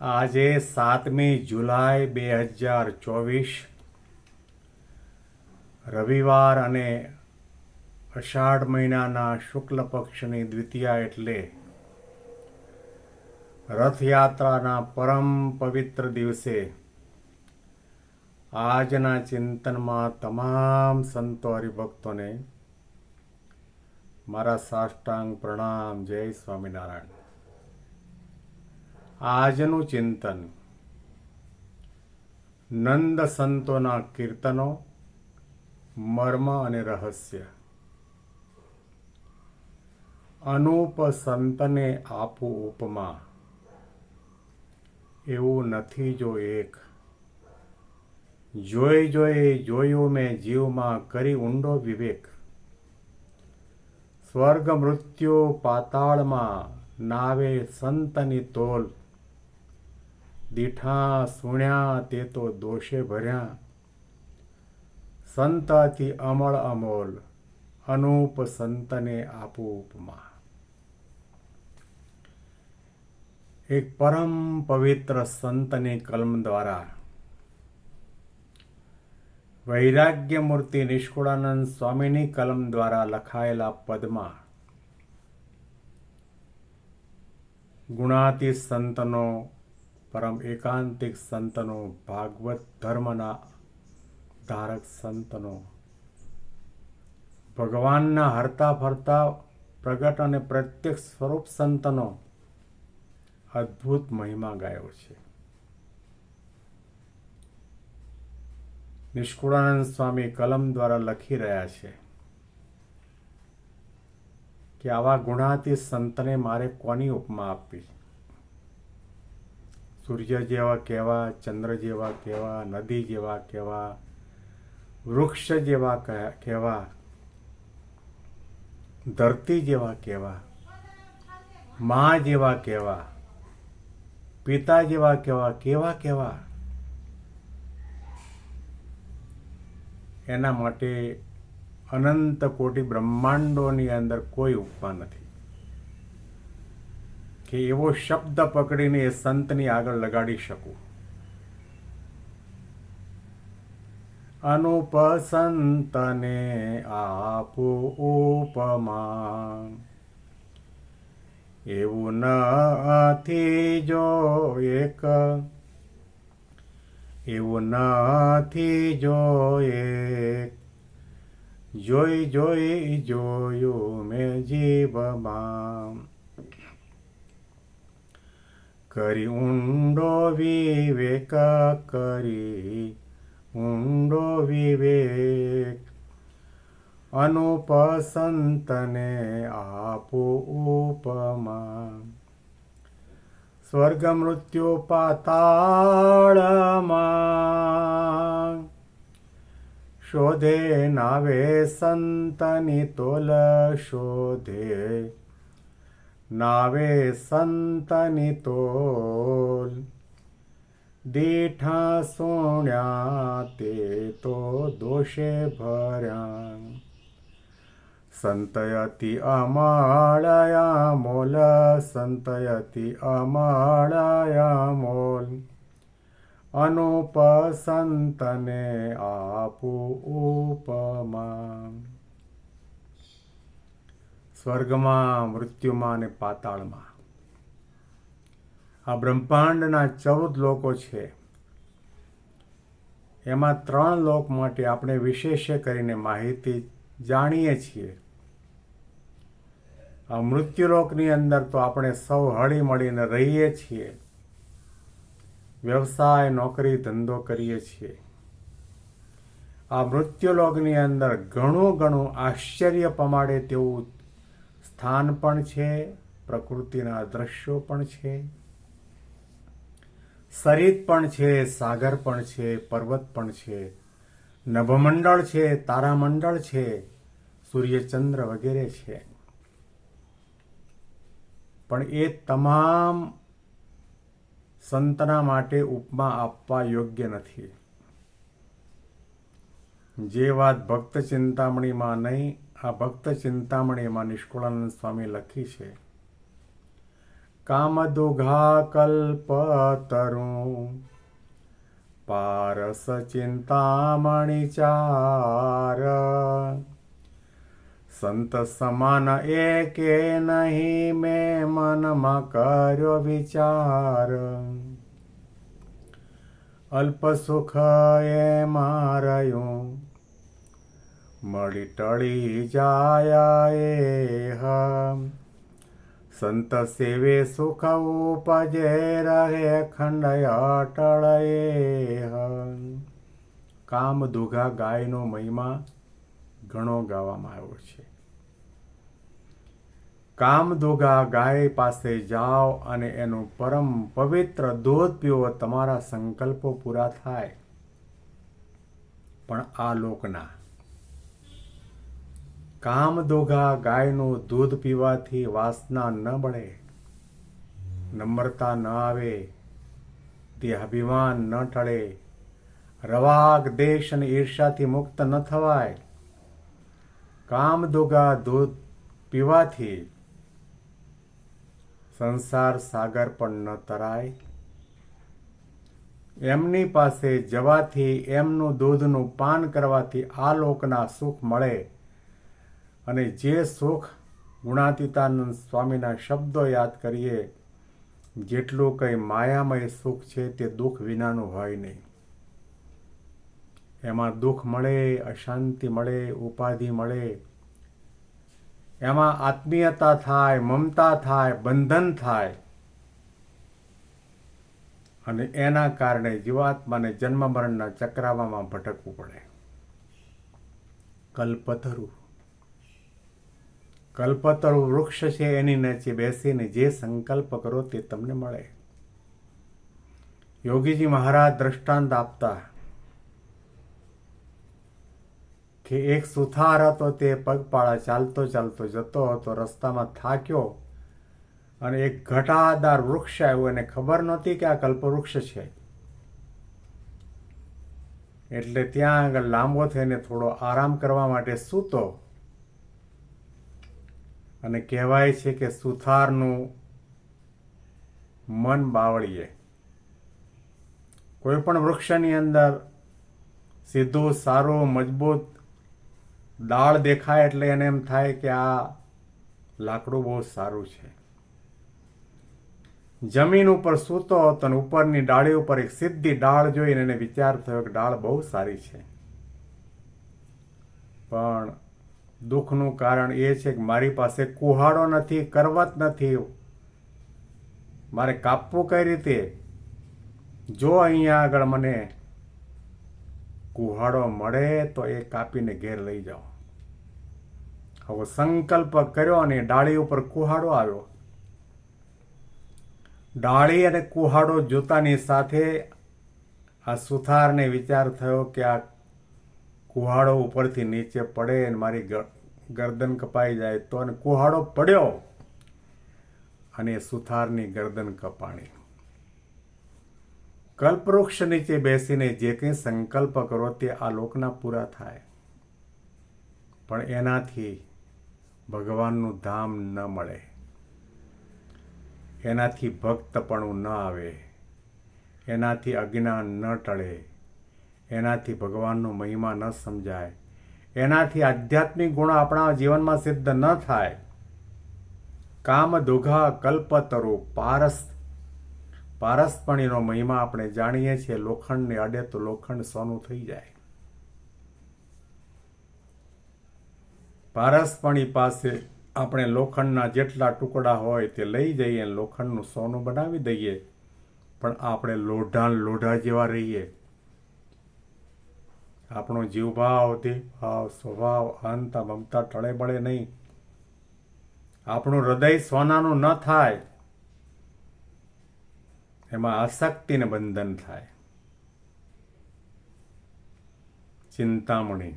આજે સાતમી જુલાઈ બે હજાર ચોવીસ. રવિવાર અને અષાઢ મહિનાના શુક્લ પક્ષની દ્વિતીયા એટલે રથયાત્રાના પરમ પવિત્ર દિવસે આજના ચિંતનમાં તમામ સંતો હરિભક્તોને મારા સાષ્ટાંગ પ્રણામ. જય સ્વામિનારાયણ. આજનું ચિંતન. નંદ સંતોના કીર્તનો, મર્મ અને રહસ્ય. અનુપ સંતને આપું ઉપમા. એવું નથી જો એક. જોઈ જોઈ જોયું મેં જીવમાં કરી ઊંડો વિવેક. સ્વર્ગ મૃત્યુ પાતાળમાં નાવે સંતની તોલ. દીઠા સુણ્યા તે તો દોષે ભર્યા. સંતાથી અમળ અમોલ, અનુપ સંતને આપો ઉપમા. એક પરમ પવિત્ર સંતની કલમ દ્વારા વૈરાગ્ય મૂર્તિ નિષ્કુળાનંદ સ્વામીની કલમ દ્વારા લખાયેલા પદમાં ગુણાતી સંતનો પરમ એકાંતિક સંતનો, ભાગવત ધર્મના ધારક સંતનો. ભગવાનના હરતા ફરતા પ્રગટ અને પ્રત્યક્ષ સ્વરૂપ સંતનો અદ્ભુત મહિમા ગાયો છે. નિષ્કુળાનંદ સ્વામી કલમ દ્વારા લખી રહ્યા છે કે આવા ગુણાતી સંતને મારે કોની ઉપમા આપવી? સૂર્ય જેવા કેવા, ચંદ્ર જેવા કેવા, નદી જેવા કેવા, વૃક્ષ જેવા કેવા, ધરતી જેવા કેવા, મા જેવા કહેવા પિતા જેવા કેવા કેવા કેવા. એના માટે અનંત કોટી બ્રહ્માંડોની અંદર કોઈ ઉપમા નથી. કે એવો શબ્દ પકડીને એ સંતની આગળ લગાડી શકું. અનુપ આપો આપું ઉપમા. એવું નથી જો એક, એવું નથી જો એક. જોઈ જોઈ જોયું મેં જીવમાં કરી ઊંડો વિવેક કરી, ઊંડો વિવેક. અનુપસંતને આપો ઉપમા. સ્વર્ગ મૃત્યુ પાતાળમાં. શોધે નાવે સંતની તોલ શોધે. નાવે સંતની તોલ દેઠા સોણ્યા તે તો દોષે ભર્યા સંતયતિ અમાળયા મોલ સંતયતિ અમાળયા મોલ અનુપસંતને આપું ઉપમા સ્વર્ગમાં, મૃત્યુમાં અને પાતાળમાં. આ બ્રહ્માંડના ચૌદ લોકો છે. એમાં ત્રણ લોક માટે આપણે વિશેષ કરીને માહિતી જાણીએ છીએ. આ મૃત્યુલોકની અંદર તો આપણે સૌ હળી મળીને રહીએ છીએ. વ્યવસાય, નોકરી, ધંધો કરીએ છીએ. આ મૃત્યુલોકની અંદર ઘણું ઘણું આશ્ચર્ય પમાડે તેવું સ્થાન પણ છે, પ્રકૃતિના દ્રશ્યો પણ છે. સરિત પણ છે, સાગર પણ છે, પર્વત પણ છે. નભમંડળ છે, તારામંડળ છે, સૂર્યચંદ્ર વગેરે છે. પણ એ તમામ સંતના માટે ઉપમા આપવા યોગ્ય નથી. જે વાત ભક્ત ચિંતામણીમાં નહીં આ ભક્ત ચિંતામણીમાં નિષ્કુળાનંદ સ્વામી લખી છે. કામદુઘા કલ્પતરું પારસ ચિંતામણી ચાર, સંત સમાન એકે નહીં મેં મનમાં કર્યો વિચાર. અલ્પ સુખ એ રહ્યું મળી ટળી જાયા હમ સંત સેવે સુખ ઉપજે રહે ખંડય અટળ એ કામ દુઘા ગાયનો મહિમા ઘણો ગાવામાં આવ્યો છે કામદોગા ગાય પાસે જાઓ અને એનું પરમ પવિત્ર દૂધ પીવો તમારા સંકલ્પો પૂરા થાય પણ આ લોકના કામદોગા ગાયનું દૂધ પીવાથી વાસના ન બળે. નમ્રતા ન આવે, દેહાભિમાન ન ટળે. રવાગ દેશ અને ઈર્ષાથી મુક્ત ન થવાય. કામદોગા દૂધ પીવાથી સંસાર સાગર પણ ન તરાય. એમની પાસે જવાથી એમનું દૂધનું પાન કરવાથી આ લોકના સુખ મળે. અને જે સુખ ગુણાતીતાનંદ સ્વામીના શબ્દો યાદ કરીએ, જેટલું કંઈ માયામય સુખ છે તે દુઃખ વિનાનું હોય નહીં. એમાં દુઃખ મળે, અશાંતિ મળે, ઉપાધિ મળે. એમાં આત્મીયતા થાય, મમતા થાય, બંધન થાય. અને એના કારણે જીવાત્માને જન્મ મરણના ચક્રાવામાં ભટકવું પડે. કલ્પતરુ. કલ્પતરુ વૃક્ષ છે એની નીચે બેસીને જે સંકલ્પ કરો તે તમને મળે. યોગીજી મહારાજ દ્રષ્ટાંત આપતા કે એક સુથાર હતો તે પગપાળા ચાલતો ચાલતો જતો હતો, રસ્તામાં થાક્યો અને એક ઘટાદાર વૃક્ષ આવ્યું. એને ખબર નહોતી કે આ કલ્પવૃક્ષ છે. એટલે ત્યાં આગળ લાંબો થઈને થોડો આરામ કરવા માટે સૂતો. અને કહેવાય છે કે સુથારનું મન બાવળીએ. કોઈ પણ વૃક્ષની અંદર સીધું, સારું, મજબૂત દાળ દેખાય એટલે એને એમ થાય કે આ લાકડું બહુ સારું છે. જમીન ઉપર સૂતો હતો અને ઉપરની ડાળી ઉપર એક સીધી ડાળ જોઈને એને વિચાર થયો કે ડાળ બહુ સારી છે. પણ દુઃખનું કારણ એ છે કે મારી પાસે કુહાડો નથી, કરવત નથી. મારે કાપવું કઈ રીતે? જો અહીંયા આગળ મને કુહાડો મળે તો એ કાપીને ઘેર લઈ જાઓ. હવે સંકલ્પ કર્યો અને ડાળી ઉપર કુહાડો આવ્યો. ડાળી અને કુહાડો જોતાની સાથે આ સુથારને વિચાર થયો કે આ કુહાડો ઉપરથી નીચે પડે અને મારી ગરદન કપાઈ જાય તો અને કુહાડો પડ્યો અને સુથારની ગરદન કપાણી. કલ્પવૃક્ષ નીચે બેસીને જે કંઈ સંકલ્પ કરો તે આ લોકના પૂરા થાય. પણ એનાથી ભગવાનનું ધામ ન મળે. એનાથી ભક્તપણું ન આવે. એનાથી અજ્ઞાન ન ટળે. એનાથી ભગવાનનો મહિમા ન સમજાય. એનાથી આધ્યાત્મિક ગુણો આપણા જીવનમાં સિદ્ધ ન થાય. કામ દુઘા કલ્પતરુ પારસ. પારસપણીનો મહિમા આપણે જાણીએ છીએ, લોખંડને અડે તો લોખંડ સોનું થઈ જાય. પારસપણી પાસે આપણે લોખંડના જેટલા ટુકડા હોય તે લઈ જઈએ, લોખંડનું સોનું બનાવી દઈએ. પણ આપણે લોઢાન લોઢા જેવા રહીએ. આપણો જીવભાવ દેહભાવ સ્વભાવ, અંત મમતા ટળે બળે નહીં. આપણું હૃદય સોનાનું ન થાય, એમાં આસક્તિને બંધન થાય. ચિંતામણી.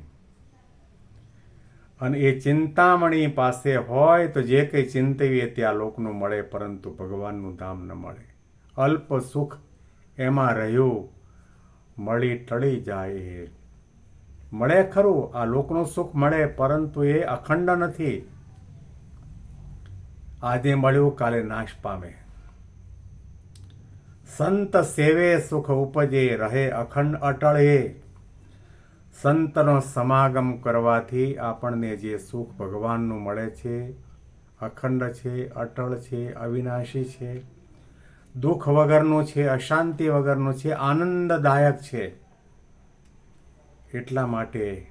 અને એ ચિંતામણી પાસે હોય તો જે કંઈ ચિંતવીએ ત્યાં લોકનું મળે, પરંતુ ભગવાનનું ધામ ન મળે. અલ્પ સુખ એમાં રહ્યું, મળી ટળી જાય મળે ખરું, આ લોકનું સુખ મળે, પરંતુ એ અખંડ નથી. આજે મળ્યું, કાલે નાશ પામે. સંત સેવે સુખ ઉપજે, રહે અખંડ અટળ. એ સંતનો સમાગમ કરવાથી આપણને જે સુખ ભગવાનનું મળે છે, અખંડ છે, અટળ છે, અવિનાશી છે, દુઃખ વગરનું છે, અશાંતિ વગરનું છે, આનંદદાયક છે. એટલા માટે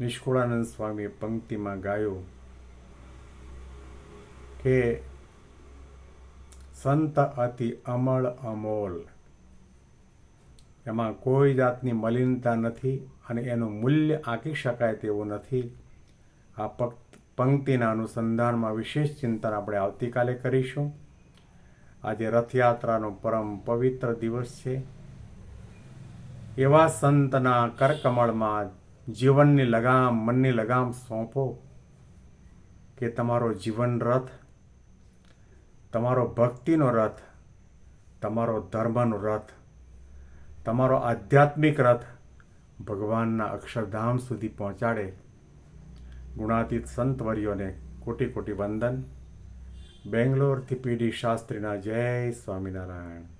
નિષ્કુળાનંદ સ્વામીએ પંક્તિમાં ગાયું કે સંત અતિ અમળ અમોલ. એમાં કોઈ જાતની મલિનતા નથી અને એનું મૂલ્ય આંકી શકાય તેવું નથી. આ પંક્ત- પંક્તિના અનુસંધાનમાં વિશેષ ચિંતન આપણે આવતીકાલે કરીશું. આજે રથયાત્રાનો પરમ પવિત્ર દિવસ છે. એવા સંતના કરકમળમાં જીવનની લગામ, મનની લગામ સોંપો કે તમારો જીવન રથ, તમારો ભક્તિનો રથ, તમારો ધર્મનો રથ, તમારો આધ્યાત્મિક રથ ભગવાનના અક્ષરધામ સુધી પહોંચાડે. ગુણાતીત સંતવર્યોને કોટી કોટી વંદન. બેંગ્લોરથી પીડી શાસ્ત્રીના જય સ્વામિનારાયણ.